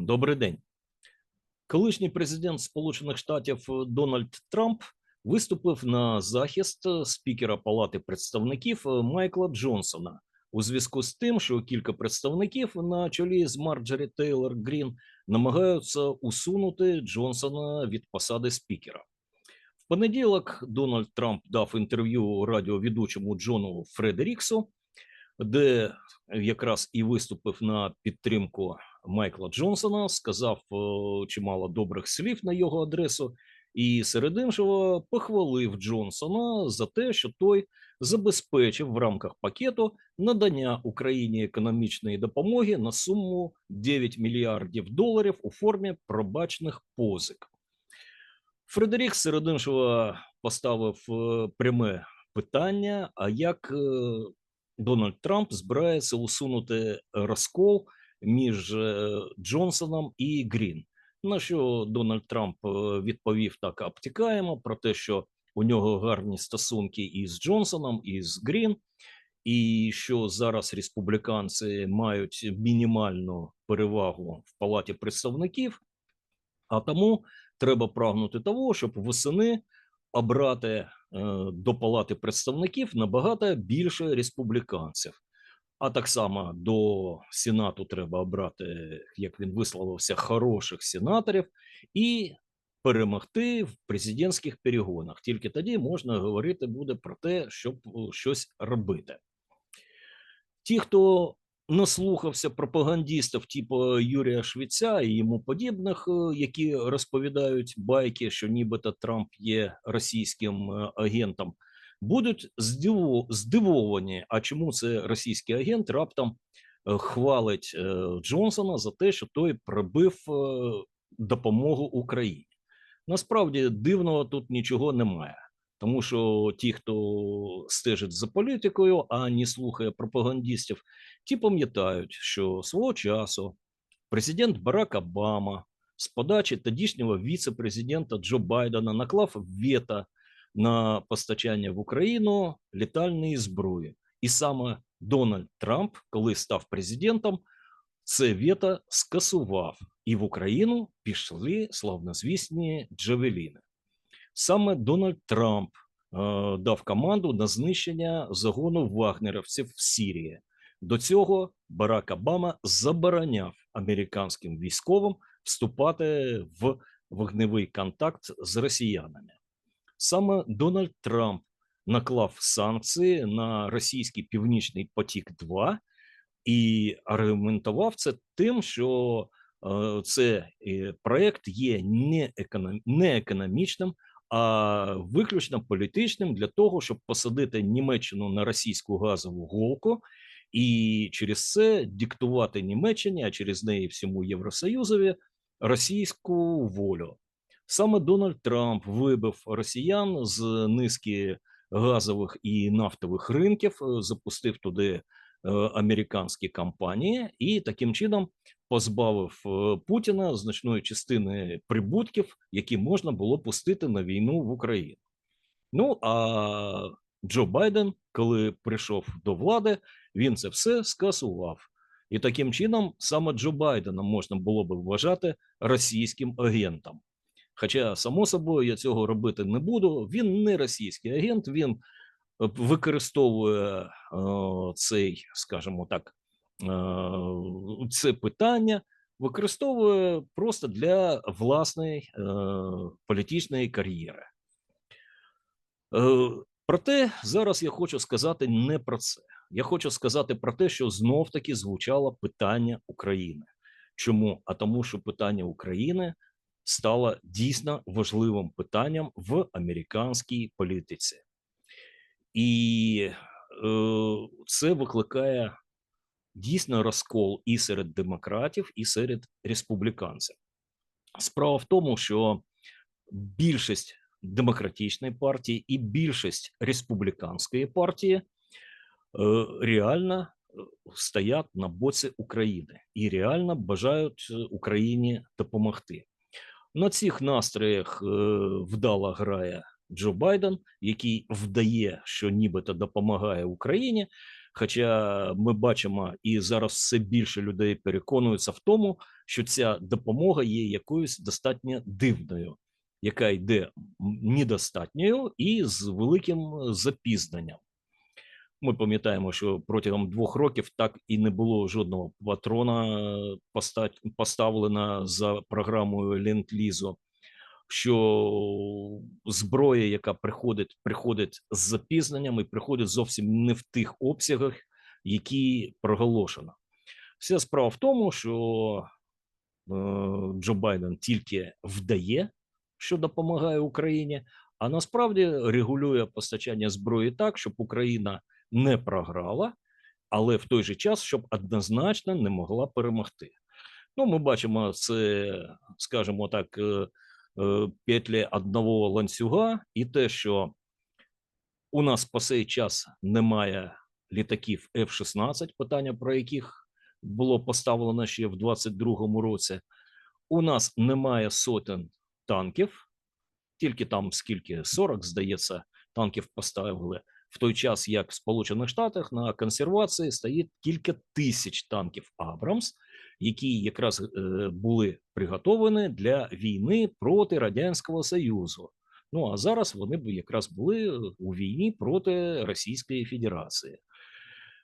Добрий день. Колишній президент Сполучених Штатів е, Дональд Трамп виступив на захист е, спікера Палати представників е, Майкла Джонсона у зв'язку з тим, що кілька представників на чолі з Марджорі Тейлор Грін намагаються усунути Джонсона від посади спікера. В понеділок Дональд Трамп дав інтерв'ю радіоведучому Джону Фредеріксу, де якраз і виступив на підтримку Майкла Джонсона, сказав е, чимало добрих слів на його адресу, і серед іншого похвалив Джонсона за те, що той забезпечив в рамках пакету надання Україні економічної допомоги на суму 9 мільярдів доларів у формі пробачних позик. Фредерік серед іншого поставив е, пряме питання: а як е, Дональд Трамп збирається усунути розкол між е, Джонсоном і Грін. На що Дональд Трамп е, відповів так обтікаємо про те, що у нього гарні стосунки із Джонсоном і з Грін, і що зараз республіканці мають мінімальну перевагу в палаті представників, а тому треба прагнути того, щоб восени обрати е, до палати представників набагато більше республіканців. А так само до Сенату треба обрати, як він висловився, хороших сенаторів і перемогти в президентських перегонах. Тільки тоді можна говорити буде про те, щоб щось робити. Ті, хто наслухався пропагандистів, типу Юрія Швеця і йому подібних, е, які розповідають байки, що нібито Трамп є російським е, агентом будуть здивовані. А чому це російський агент раптом е, хвалить е, Джонсона за те, що той пробив е, допомогу Україні? Насправді дивного тут нічого немає. Тому що ті, хто стежить за політикою, а не слухає пропагандистів, ті пам'ятають, що свого часу президент Барак Обама з подачі тодішнього віце-президента Джо Байдена наклав вето на постачання в Україну літальної зброї. І саме Дональд Трамп, коли став президентом, це вето скасував, і в Україну пішли славнозвісні джавеліни. Саме Дональд Трамп е, дав команду на знищення загону вагнерівців в Сірії. До цього Барак Обама забороняв американським військовим вступати в вогневий контакт з росіянами саме Дональд Трамп наклав санкції на російський північний потік, 2 і аргументував це тим, що е, це е, проект є не економічним, а виключно політичним для того, щоб посадити Німеччину на російську газову голку. І через це диктувати Німеччині, а через неї всьому Євросоюзові російську волю. Саме Дональд Трамп вибив росіян з низки газових і нафтових ринків, е, запустив туди е, американські компанії і таким чином позбавив е, Путіна значної частини прибутків, які можна було пустити на війну в Україну. Ну а Джо Байден, коли прийшов до влади, він це все скасував. І таким чином саме Джо Байдена можна було би вважати російським агентом. Хоча, само собою, я цього робити не буду. Він не російський агент, він е, використовує е, цей, скажімо так, е, це питання, використовує просто для власної е, політичної кар'єри. Е, проте зараз я хочу сказати не про це. Я хочу сказати про те, що знов таки звучало питання України. Чому? А тому, що питання України стало дійсно важливим питанням в американській політиці, і е, це викликає дійсно розкол і серед демократів, і серед республіканців. Справа в тому, що більшість демократичної партії і більшість республіканської партії е, реально е, стоять на боці України і реально бажають е, Україні допомогти. На цих настроях е, вдало грає Джо Байден, який вдає, що нібито допомагає Україні. Хоча ми бачимо, і зараз все більше людей переконуються в тому, що ця допомога є якоюсь достатньо дивною, яка йде недостатньою і з великим запізненням. Ми пам'ятаємо, що протягом двох років так і не було жодного патрона поставлено за програмою Ленд-Лізу, що зброя, яка приходить, приходить з запізненням і приходить зовсім не в тих обсягах, які проголошено. Вся справа в тому, що е, Джо Байден тільки вдає, що допомагає Україні, а насправді регулює постачання зброї так, щоб Україна не програла, але в той же час, щоб однозначно не могла перемогти. Ну, ми бачимо це, скажімо так, е, е, петлі одного ланцюга, і те, що у нас по цей час немає літаків F-16, питання про яких було поставлено ще в 2022 році. У нас немає сотень танків, тільки там скільки 40, здається, танків поставили в той час, як в Сполучених Штатах на консервації стоїть кілька тисяч танків Абрамс, які якраз е, були приготовані для війни проти радянського союзу. Ну а зараз вони б якраз були у війні проти Російської Федерації.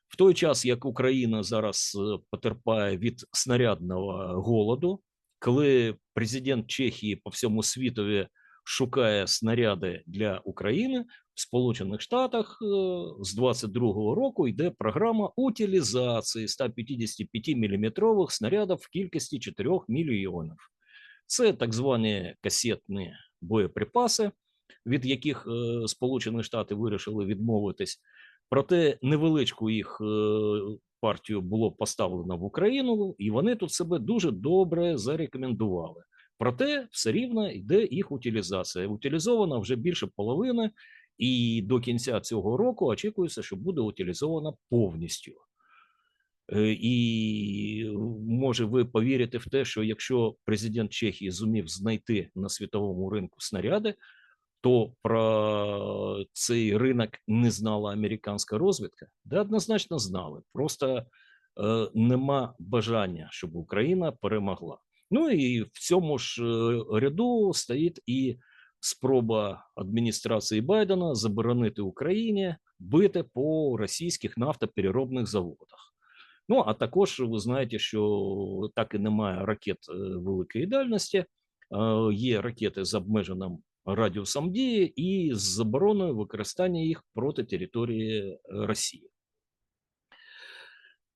В той час як Україна зараз е, потерпає від снарядного голоду, коли президент Чехії по всьому світові шукає снаряди для України в Сполучених Штатах е, з 22-го року йде програма утилізації 155-мм снарядів в кількості 4 мільйонів. Це так звані касетні боєприпаси, від яких е, Сполучені Штати вирішили відмовитись. Проте невеличку їх е, партію було поставлено в Україну, і вони тут себе дуже добре зарекомендували. Проте все рівно йде їх утилізація. Утилізована вже більше половини, і до кінця цього року очікується, що буде утилізована повністю. Е, і може ви повірите в те, що якщо президент Чехії зумів знайти на світовому ринку снаряди, то про цей ринок не знала американська розвідка? Да, однозначно знали. Просто е, нема бажання, щоб Україна перемогла. Ну і в цьому ж е, ряду стоїть і спроба адміністрації Байдена заборонити Україні бити по російських нафтопереробних заводах. Ну а також ви знаєте, що так і немає ракет е, великої дальності, є ракети з обмеженим радіусом дії і з забороною використання їх проти території е, Росії.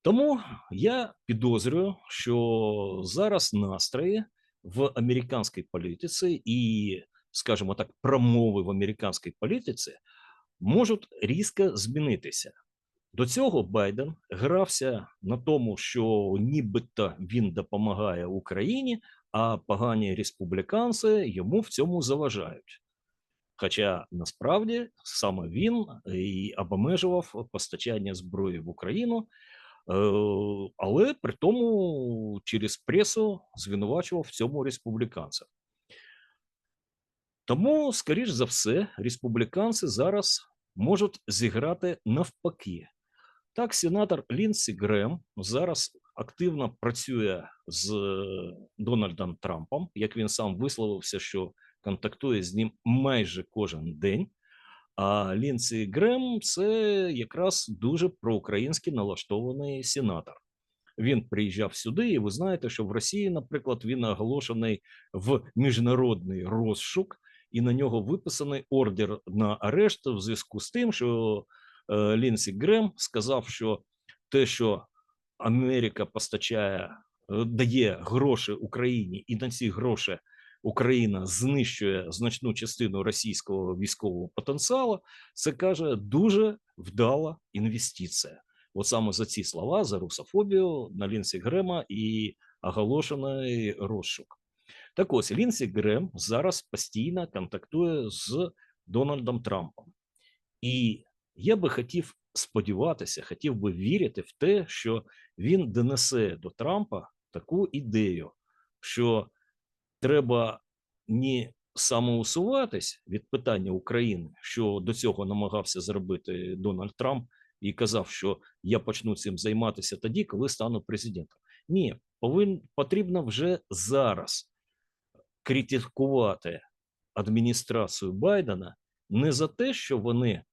Тому я підозрюю, що зараз настрої в американській політиці і, скажімо так, промови в американській політиці можуть різко змінитися. До цього Байден грався на тому, що нібито він допомагає Україні, а погані республіканці йому в цьому заважають. Хоча насправді саме він і обмежував постачання зброї в Україну, але при тому через пресу звинувачував в цьому республіканців. Тому, скоріш за все, республіканці зараз можуть зіграти навпаки. Так, сенатор Лінсі Грем зараз активно працює з Дональдом Трампом, як він сам висловився, що контактує з ним майже кожен день. А Лінсі Грем це якраз дуже проукраїнськи налаштований сенатор. Він приїжджав сюди, і ви знаєте, що в Росії, наприклад, він оголошений в міжнародний розшук, і на нього виписаний ордер на арешт в зв'язку з тим, що е, Лінсі Грем сказав, що те, що Америка постачає, е, дає гроші Україні, і на ці гроші Україна знищує значну частину російського військового потенціалу, це каже дуже вдала інвестиція. От саме за ці слова, за русофобію на Лінсі Грема і оголошений розшук. Так ось Лінсі Грем зараз постійно контактує з Дональдом Трампом. І я би хотів сподіватися, хотів би вірити в те, що він донесе до Трампа таку ідею, що треба не самоусуватись від питання України, що до цього намагався зробити Дональд Трамп, і казав, що я почну цим займатися тоді, коли стану президентом. Ні, повин, потрібно вже зараз критикувати адміністрацію Байдена не за те, що вони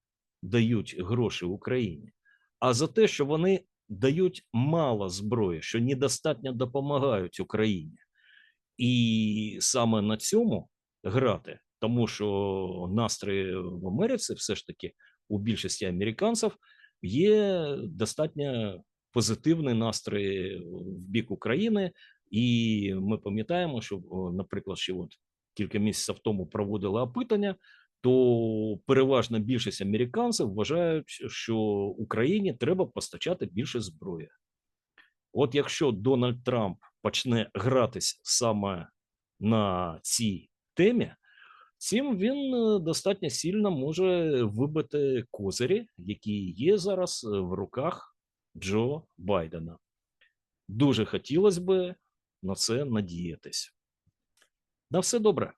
дають гроші Україні, а за те, що вони дають мало зброї, що недостатньо допомагають Україні. І саме на цьому грати, тому що настрої в Америці все ж таки у більшості американців є достатньо позитивний настрій в бік України, і ми пам'ятаємо, що, наприклад, ще от кілька місяців тому проводили опитання, то переважна більшість американців вважають, що Україні треба постачати більше зброї. От якщо Дональд Трамп почне гратись саме на цій темі, цим він е, достатньо сильно може вибити козирі, які є зараз е, в руках Джо Байдена. Дуже хотілося би на це надіятись. На все добре.